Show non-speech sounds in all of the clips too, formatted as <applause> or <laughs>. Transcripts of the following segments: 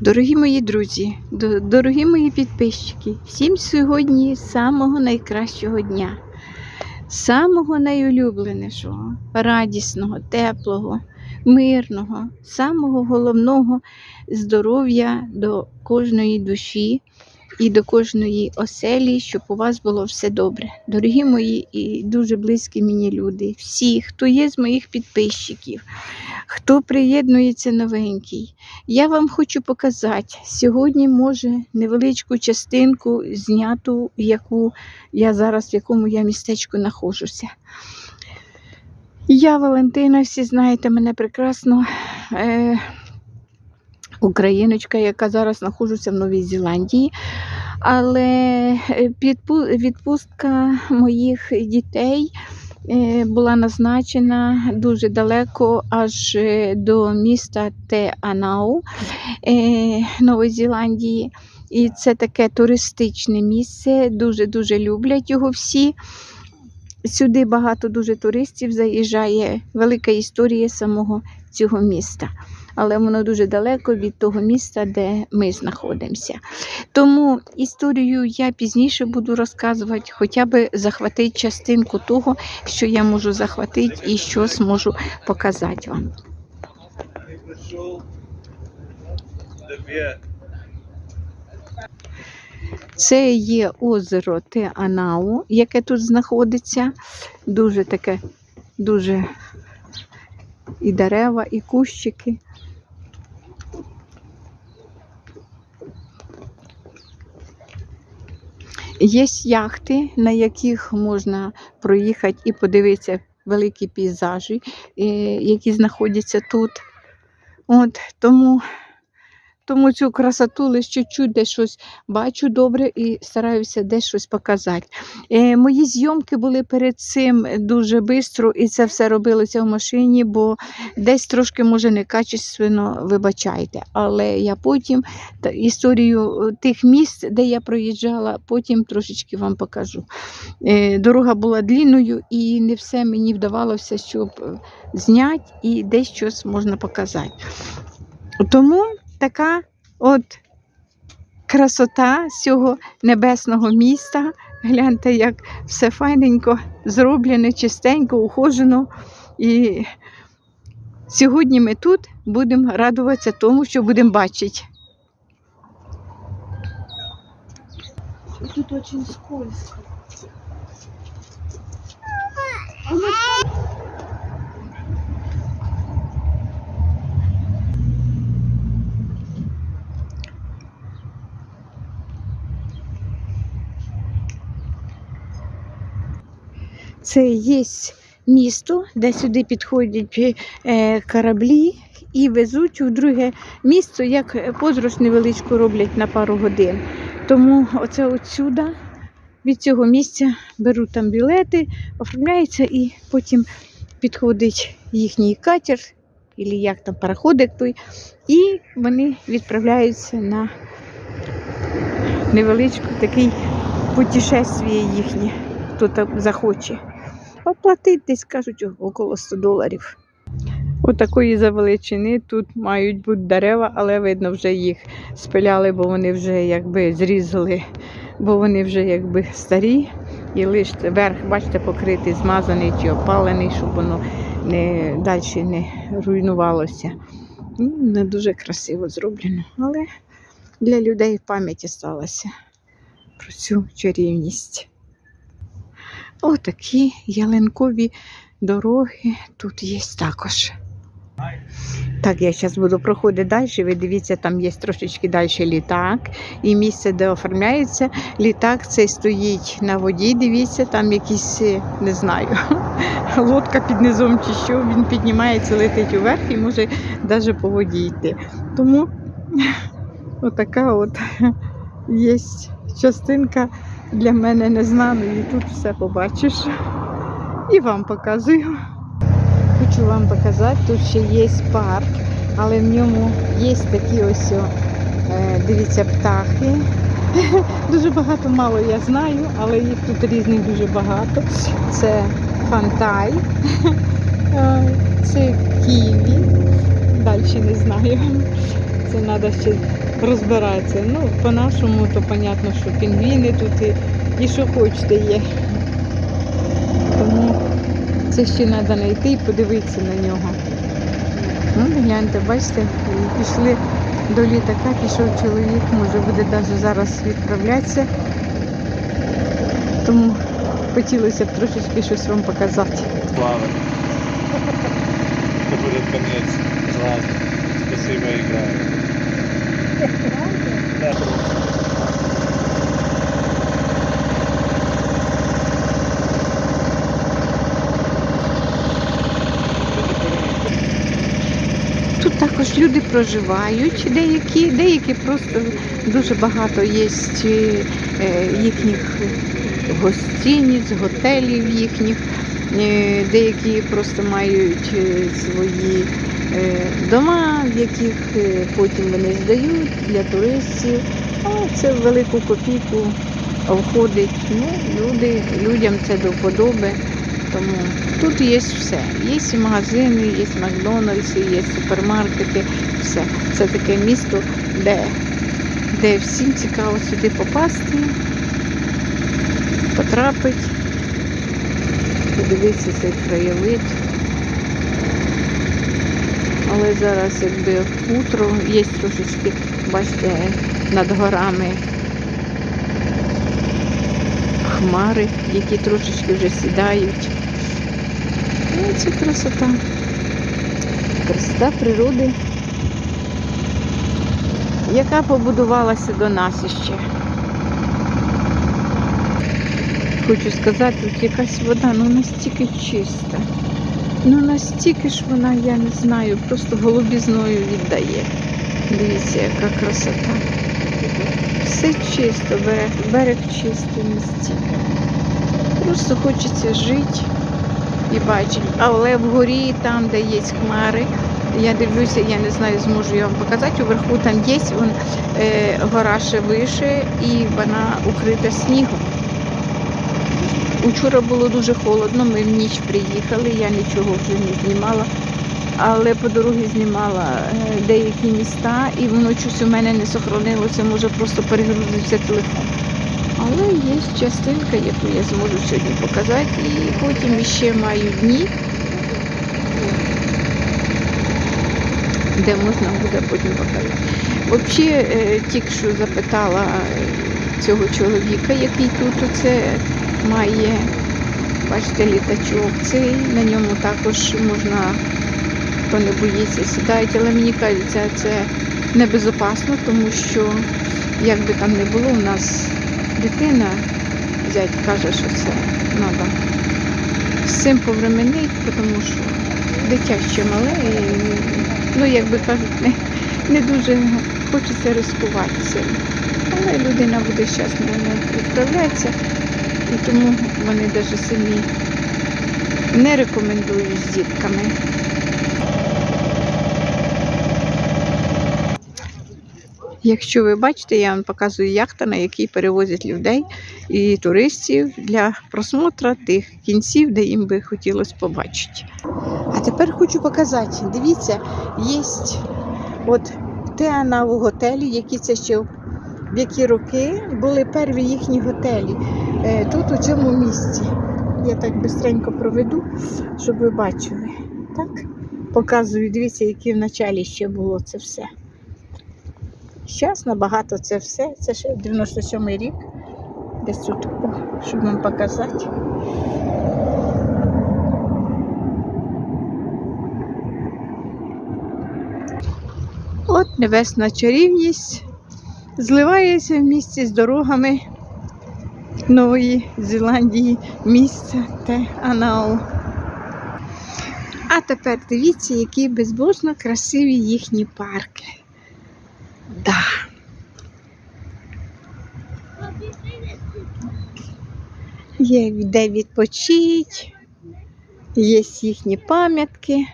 Дорогі мої друзі, дорогі мої підписчики, всім сьогодні самого найкращого дня, самого найулюбленішого, радісного, теплого, мирного, самого головного здоров'я до кожної душі і до кожної оселі, щоб у вас було все добре. Дорогі мої і дуже близькі мені люди, всі, хто є з моїх підписчиків, хто приєднується новенький. Я вам хочу показати сьогодні, може, невеличку частинку зняту, яку я зараз, в якому я містечку знаходжуся. Я Валентина, всі знаєте мене прекрасно. Україночка, яка зараз знаходжуся в Новій Зеландії. Але е, відпустка моїх дітей е, була назначена дуже далеко, аж е, до міста Те-Анау Нової Зеландії. І це таке туристичне місце, дуже-дуже люблять його всі. Сюди багато дуже туристів заїжджає. Велика історія самого цього міста. Але воно дуже далеко від того міста, де ми знаходимося. Тому історію я пізніше буду розказувати, хоча б захватити частинку того, що я можу захватити і що зможу показати вам. Це є озеро Те-Анау, яке тут знаходиться. Дуже таке, дуже і дерева, і кущики. Є яхти, на яких можна проїхати і подивитися великі пейзажі, е, які знаходяться тут. От, тому, тому цю красоту лише чуть-чуть десь щось бачу добре і стараюся десь щось показати. Е, мої зйомки були перед цим дуже швидко, і це все робилося в машині, бо десь трошки, може, некачественно вибачайте. Але я потім історію е, тих місць, де я проїжджала, потім трошечки вам покажу. Е, Дорога була длинною і не все мені вдавалося, щоб зняти і десь щось можна показати. Тому така от красота цього небесного міста. Гляньте, як все файненько зроблене, чистенько, ухожено. І сьогодні ми тут будемо радуватися тому, що будемо бачити. Тут очень скользко. Це є місто, де сюди підходять е, кораблі і везуть в друге місто, як подорож невеличку роблять на пару годин. Тому оце отсюда, від цього місця беруть там білети, оформляються і потім підходить їхній катер, або як там пароходик той, і вони відправляються на невеличку такий путешествие їхнє, хто там захоче. Оплатити десь кажуть около 100 доларів. Отакої за величини тут мають бути дерева, але видно, вже їх спиляли, бо вони вже якби зрізали, бо вони вже якби старі. І лише верх, бачите, покритий, змазаний чи опалений, щоб воно не, далі не руйнувалося. Ну, Не дуже красиво зроблено, але для людей пам'ять сталася про цю чарівність. Отакі ялинкові дороги тут є також. Так, я зараз буду проходити далі. Ви дивіться, там є трошечки далі літак і місце, де оформляється. Літак цей стоїть на воді. Дивіться, там якісь, е, не знаю, <laughs> лодка під низом чи що. Він піднімається, летить уверх і може навіть по воді йти. Тому <laughs> отака от <laughs> є частинка для мене незнаної. Тут все побачиш. І вам показую. Хочу вам показати, тут ще є парк, але в ньому є такі ось, е, дивіться, птахи. <laughs> Дуже багато, мало я знаю, але їх тут різних дуже багато. Це фантай, <laughs> е, це ківі, далі не знаю. Це це треба ще розбиратися. Ну, по-нашому, то понятно, що пінгвіни тут і, і що хочете є. Тому це ще треба знайти і подивитися на нього. Ну, гляньте, бачите, пішли до літака, пішов чоловік, може буде навіть зараз відправлятися. Тому хотілося б трошечки щось вам показати. Слава. Это будет конец. Ладно. Спасибо, играю. Да. Тут також люди проживають, деякі, деякі просто дуже багато є е, їхніх гостиниць, готелів їхніх. Е, Деякі просто мають е, свої дома, в яких е, потім вони здають для туристів. А це в велику копійку входить. Ну, люди, людям це до вподоби. Тому тут є все. Є магазини, є Макдональдси, є супермаркети, все. Це таке місто, де, де всім цікаво сюди попасти, потрапити, подивитися цей краєвид. Але зараз якби утро, є трошечки, бачите, над горами хмари, які трошечки вже сідають. Ну, це красота. Красота природи, яка побудувалася до нас іще. Хочу сказати, тут якась вода ну настільки чиста. Ну настільки ж вона, я не знаю, просто голубізною віддає. Дивіться, яка красота. Все чисто, берег, берег чистий настільки. Просто хочеться жити і бачити. Але вгорі, там, де є хмари, я дивлюся, я не знаю, зможу я вам показати. Уверху там є вон, е, гора ще вище і вона укрита снігом. Учора було дуже холодно, ми в ніч приїхали, я нічого вже не знімала, але по дорозі знімала е, деякі міста і воно щось у мене не сохранилося, може просто перегрузився телефон. Але є частинка, яку я зможу сьогодні показати, і потім ще маю дні, де можна буде потім показати. Взагалі, е, тільки що запитала е, цього чоловіка, який тут оце має, бачите, літачок цей, на ньому також можна, хто не боїться, сідають, але мені кажеться, це небезопасно, тому що як би там не було, у нас дитина, зять каже, що це треба з цим повременити, тому що дитя ще мале, і, ну, як би кажуть, не, не дуже хочеться ризикувати цим. Але людина буде щасно відправлятися, і тому вони навіть самі не рекомендують з дітками. Якщо ви бачите, я вам показую яхта, на якій перевозять людей і туристів для просмотру тих кінців, де їм би хотілося побачити. А тепер хочу показати. Дивіться, є от Теана в готелі, які це ще в які роки були перві їхні готелі. Е, Тут у цьому місці. Я так бистренько проведу, щоб ви бачили. Так? Показую, дивіться, яке в началі ще було це все. Зараз набагато це все. Це ще 97-й рік. Десь тут, щоб вам показати. От небесна чарівність зливається в місті з дорогами Нової Зеландії, місце те Анау. А тепер дивіться, які безбожно красиві їхні парки. Да. Є де відпочить, є їхні пам'ятки.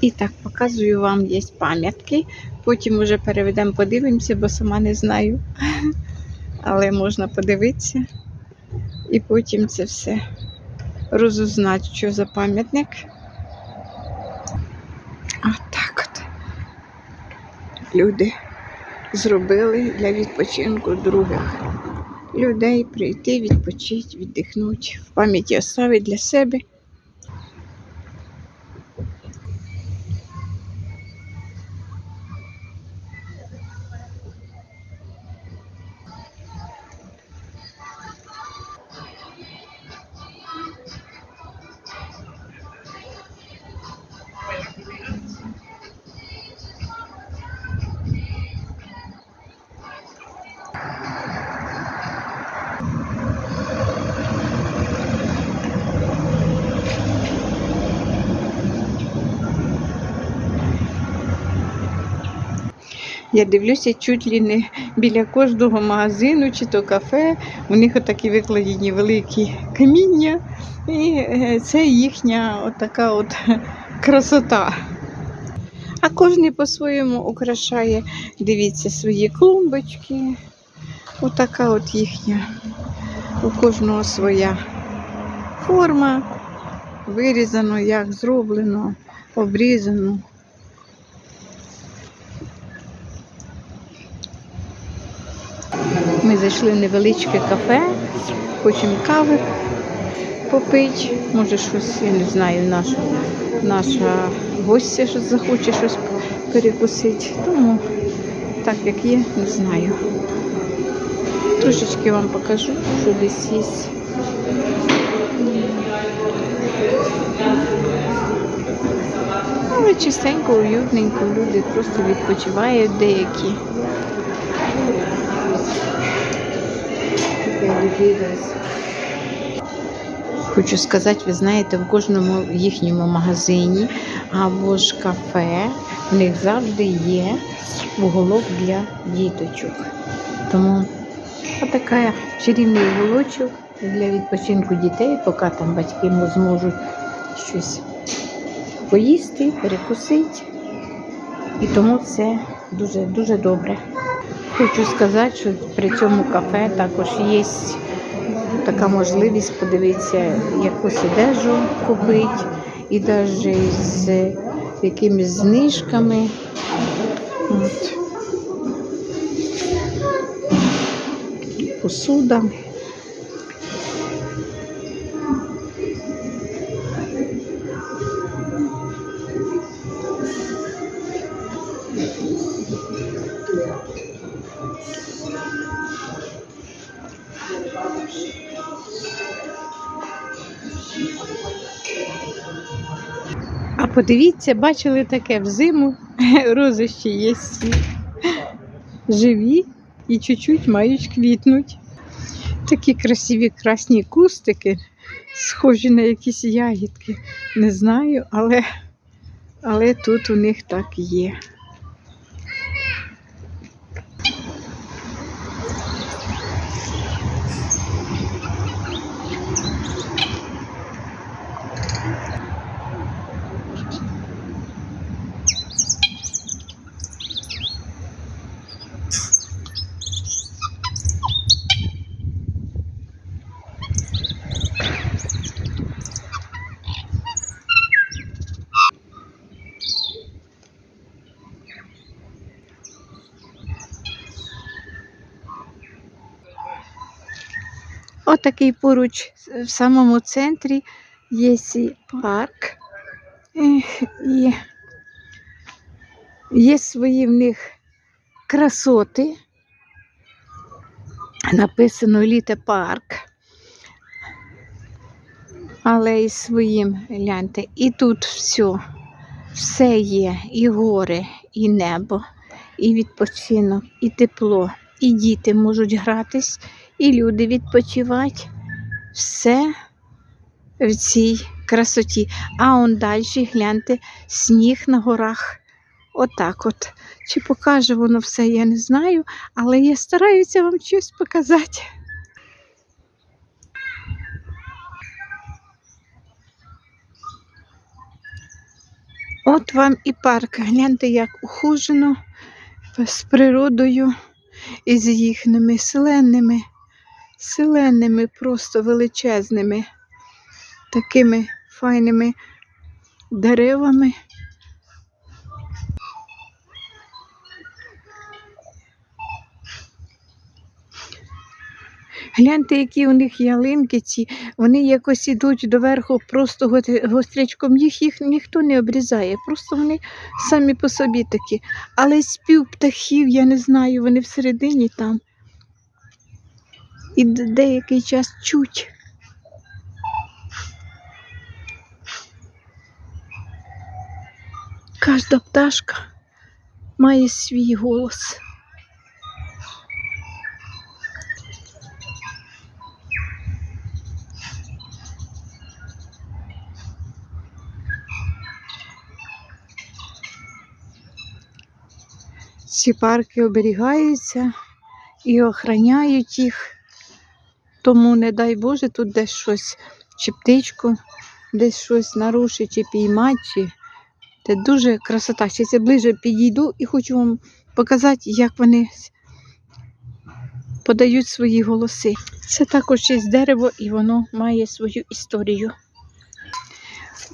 І так, показую вам є пам'ятки. Потім уже переведемо, подивимося, бо сама не знаю. <laughs> Але можна подивитися. І потім це все розузнати, що за пам'ятник. Отак от, от люди зробили для відпочинку других людей прийти, відпочити, віддихнути, в пам'яті оставити для себе. Я дивлюся чуть ли не біля кожного магазину чи то кафе. У них отакі викладені великі каміння, і е, це їхня отака от красота. А кожен по-своєму украшає, дивіться, свої клумбочки. Отака от їхня. У кожного своя форма. Вирізано, як зроблено, обрізано. Ми зайшли в невеличке кафе, хочемо кави попити. Може щось, я не знаю, наша, наша гостя щось захоче щось перекусити. Тому так як є, не знаю. Трошечки вам покажу, що десь є. Але чистенько, уютненько, люди просто відпочивають деякі. Хочу сказати, ви знаєте, в кожному їхньому магазині або ж кафе в них завжди є уголок для діточок. Тому отака чарівний уголочок для відпочинку дітей, поки там батьки зможуть щось поїсти, перекусити. І тому це дуже дуже добре. Хочу сказати, що при цьому кафе також є така можливість подивитися якусь одежу купити, і навіть з якимись знижками. От. Посуда. Подивіться, бачили таке взиму, <laughs> рози є всі живі і чуть-чуть мають квітнуть. Такі красиві красні кустики, схожі на якісь ягідки. Не знаю, але, але тут у них так є. Отакий поруч в самому центрі є і парк. І є свої в них красоти. Написано літе парк. Але і своїм гляньте. І тут все, все є, і гори, і небо, і відпочинок, і тепло, і діти можуть гратись, і люди відпочивати. Все в цій красоті. А он далі, гляньте, сніг на горах. Отак от. Чи покаже воно все, я не знаю, але я стараюся вам щось показати. От вам і парк. Гляньте, як ухожено з природою і з їхніми селенними, зеленими, просто величезними, такими файними деревами. Гляньте, які у них ялинки ці, вони якось ідуть доверху, просто гострячком. Їх їх ніхто не обрізає, просто вони самі по собі такі. Але спів птахів, я не знаю, вони всередині там. І деякий час чуть. Кожна пташка має свій голос. Ці парки оберігаються і охороняють їх. Тому, не дай Боже, тут десь щось, чи птичку, десь щось нарушить, чи піймати, чи це дуже красота. Ще я ближче підійду і хочу вам показати, як вони подають свої голоси. Це також є дерево, і воно має свою історію.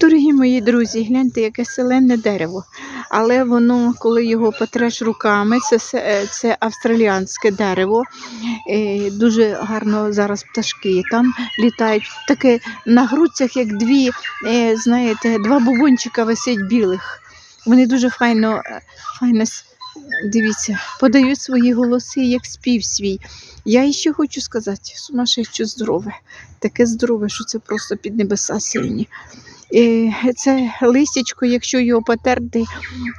Дорогі мої друзі, гляньте, яке селенне дерево. Але воно, коли його потреш руками, це, е, це австраліанське дерево. Е, Дуже гарно зараз пташки там літають. Таке на грудцях, як дві, е, знаєте, два бубончика висять білих. Вони дуже файно, файно дивіться, подають свої голоси, як спів свій. Я ще хочу сказати, сумасшедше здорове. Таке здорове, що це просто під небеса сильні. Це листячко, якщо його потерти,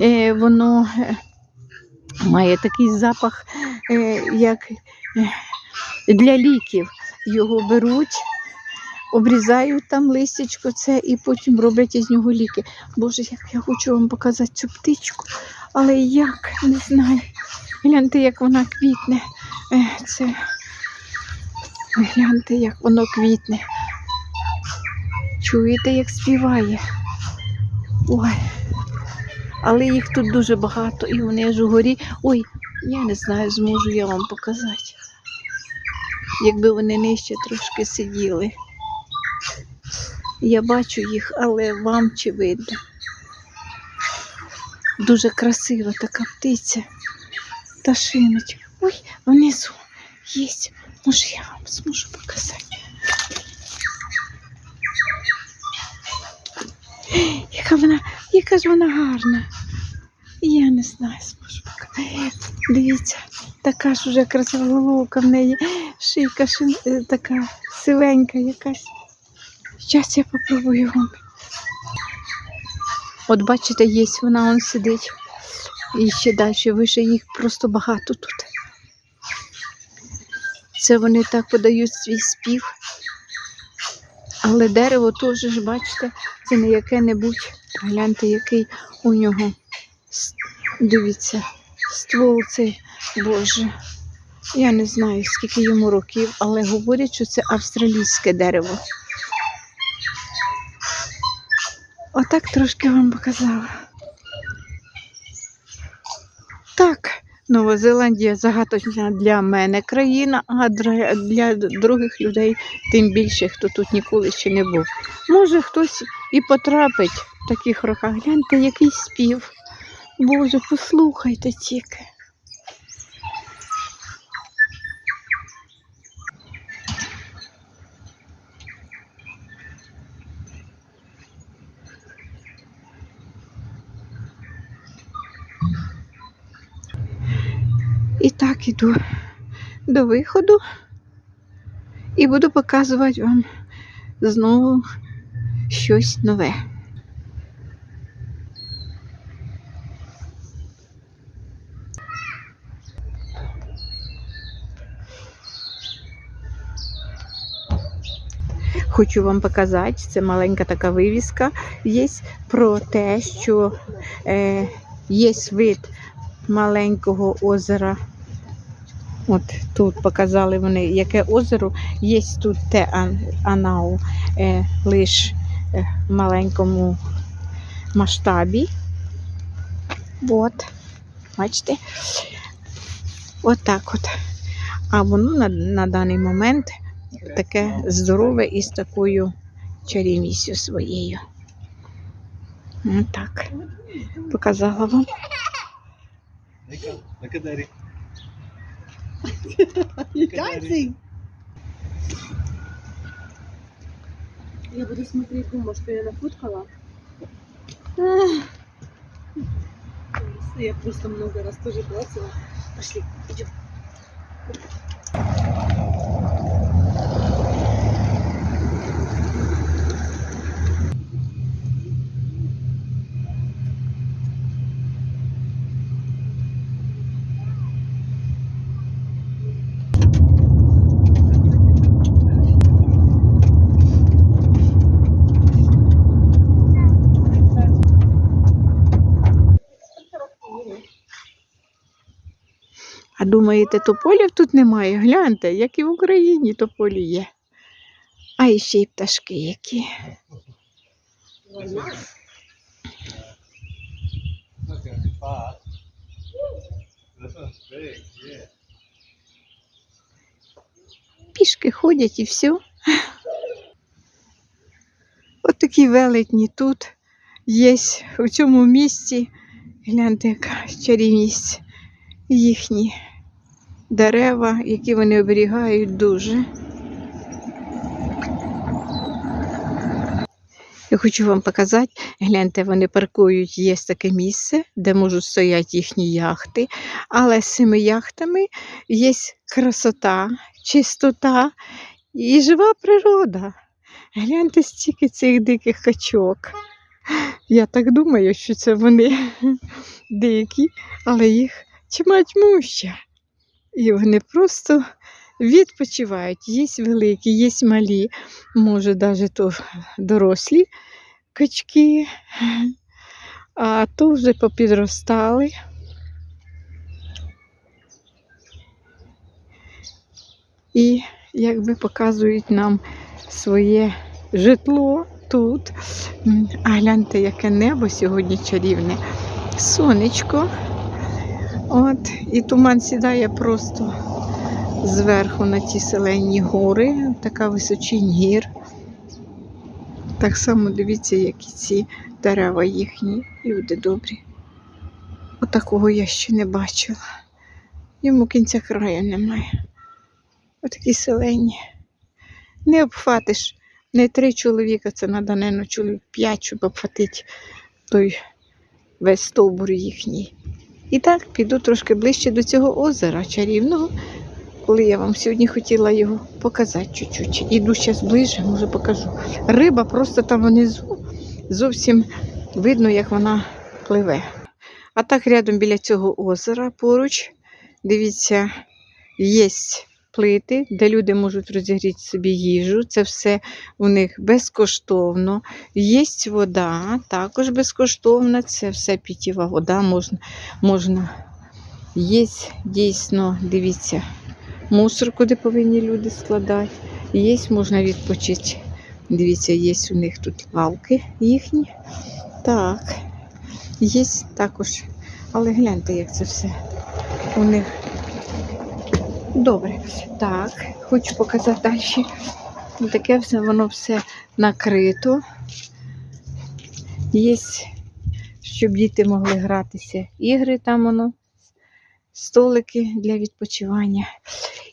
е, воно е, має такий запах, е, як для ліків. Його беруть, обрізають там листячко це і потім роблять із нього ліки. Боже, як я хочу вам показати цю птичку, але як, не знаю. Гляньте, як вона квітне. Це... Гляньте, як воно квітне. Чуєте, як співає? Ой. Але їх тут дуже багато, і вони аж угорі. Ой, я не знаю, зможу я вам показати. Якби вони нижче трошки сиділи. Я бачу їх, але вам чи видно. Дуже красива така птиця. Пташиночка. Ой, внизу є. Може, я вам зможу показати. Яка вона, яка ж вона гарна. Я не знаю, зможу показати. Дивіться, така ж уже красива головка в неї, шийка шин, е, така сивенька якась. Зараз я попробую вам. От бачите, є вона он сидить. І ще далі вище їх просто багато тут. Це вони так подають свій спів. Але дерево теж бачите, це не яке-небудь. Гляньте, який у нього. Дивіться, ствол цей, Боже. Я не знаю, скільки йому років, але говорять, що це австралійське дерево. Отак трошки вам показала. Так, Нова Зеландія загадочна для мене країна, а для других людей тим більше, хто тут ніколи ще не був. Може, хтось і потрапить таких роках. Гляньте, який спів. Боже, послухайте тільки. І так іду до виходу і буду показувати вам знову щось нове. Хочу вам показати, це маленька така вивіска є про те, що е, є вид маленького озера. От тут показали вони, яке озеро. Є тут те Ан- Анау е, лише в маленькому масштабі. От, бачите? От так от. А воно на, на даний момент таке здорове і з такою чарівністю своєю. Ну, так, показала вам. Я буду смотреть, думаю, что я нафоткала. Я просто много раз тоже платила. Пошли, идем. Думаєте, тополів тут немає? Гляньте, як і в Україні тополі є. А і ще й пташки які. Пішки ходять і все. От такі велетні тут є у цьому місці. Гляньте, яка чарівність їхні дерева, які вони оберігають дуже. Я хочу вам показати, гляньте, вони паркують, є таке місце, де можуть стояти їхні яхти, але з цими яхтами є красота, чистота і жива природа. Гляньте стільки цих диких качок. Я так думаю, що це вони <laughs> дикі, але їх чима тьмуща. І вони просто відпочивають. Є великі, є малі, може навіть то дорослі качки, а то вже попідростали. І якби показують нам своє житло тут. А гляньте, яке небо сьогодні чарівне. Сонечко. От, і туман сідає просто зверху на ті селені гори, така височінь гір. Так само дивіться, які ці дерева їхні, люди добрі. Отакого я ще не бачила. Йому кінця краю немає. Отакі селені. Не обхватиш. Не три чоловіка, це треба, не чоловік п'ять, щоб обхватити той весь стовбур їхній. І так, піду трошки ближче до цього озера чарівного, коли я вам сьогодні хотіла його показати чуть-чуть. Іду зараз ближче, може покажу. Риба просто там внизу зовсім видно, як вона пливе. А так рядом біля цього озера поруч, дивіться, є плити, де люди можуть розігріти собі їжу. Це все у них безкоштовно. Є вода, також безкоштовна, це все питєва вода можна. можна. Є дійсно, дивіться, мусор, куди повинні люди складати. Є, можна відпочити. Дивіться, є у них тут лавки їхні. Так, є також. Але гляньте, як це все у них. Добре. Так, хочу показати далі. Таке все, воно все накрито. Є, щоб діти могли гратися. Ігри там воно, столики для відпочивання.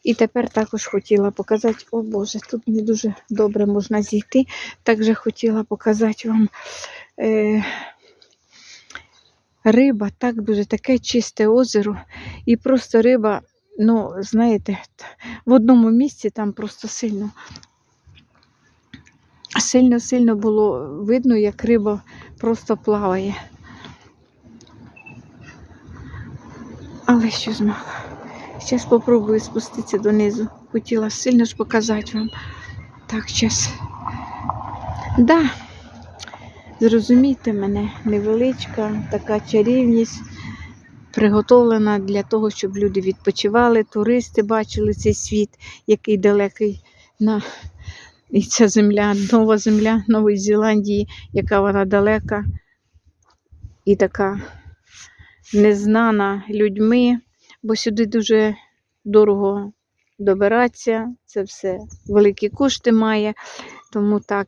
І тепер також хотіла показати, о Боже, тут не дуже добре можна зійти. Також хотіла показати вам е, риба, так дуже таке чисте озеро. І просто риба, ну, знаєте, в одному місці там просто сильно. Сильно-сильно було видно, як риба просто плаває. Але що змогла. Зараз спробую спуститися донизу. Хотіла сильно ж показати вам. Так, зараз. Да, зрозумійте мене, невеличка така чарівність, приготовлена для того, щоб люди відпочивали, туристи бачили цей світ, який далекий на і ця земля, нова земля Нової Зеландії, яка вона далека і така незнана людьми, бо сюди дуже дорого добиратися, це все великі кошти має. Тому так,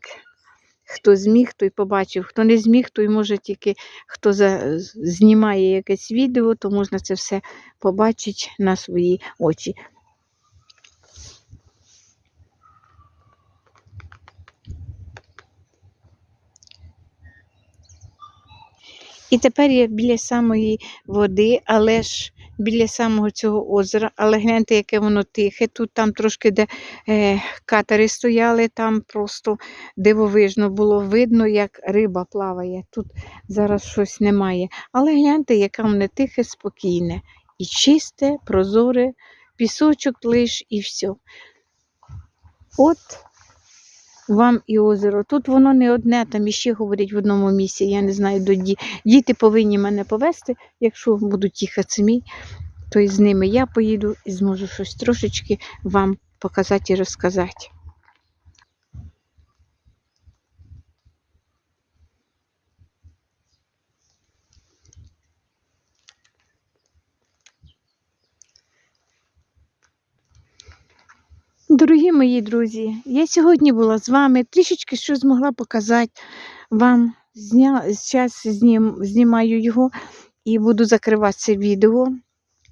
Хто зміг, той побачив, хто не зміг, той може тільки хто за... знімає якесь відео, то можна це все побачити на свої очі. І тепер я біля самої води, але ж біля самого цього озера. Але гляньте, яке воно тихе. Тут там трошки де е, катери стояли, там просто дивовижно було видно, як риба плаває. Тут зараз щось немає. Але гляньте, яке воно тихе, спокійне. І чисте, прозоре, пісочок лиш і все. От вам і озеро. Тут воно не одне, там іще говорять в одному місці, я не знаю, до ді... діти повинні мене повезти, якщо будуть їхати самі, то і з ними я поїду і зможу щось трошечки вам показати і розказати. Дорогі мої друзі, я сьогодні була з вами, трішечки що змогла показати вам. Зараз знім... знімаю його і буду закривати це відео,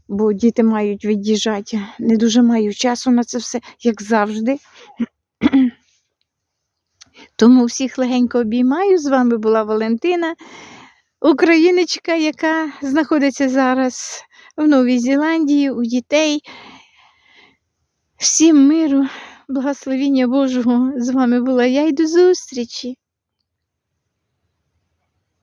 бо діти мають від'їжджати. Не дуже маю часу на це все, як завжди. <clears throat> Тому всіх легенько обіймаю. З вами була Валентина, україночка, яка знаходиться зараз в Новій Зеландії у дітей. Всім миру, благословіння Божого. З вами була я і до зустрічі.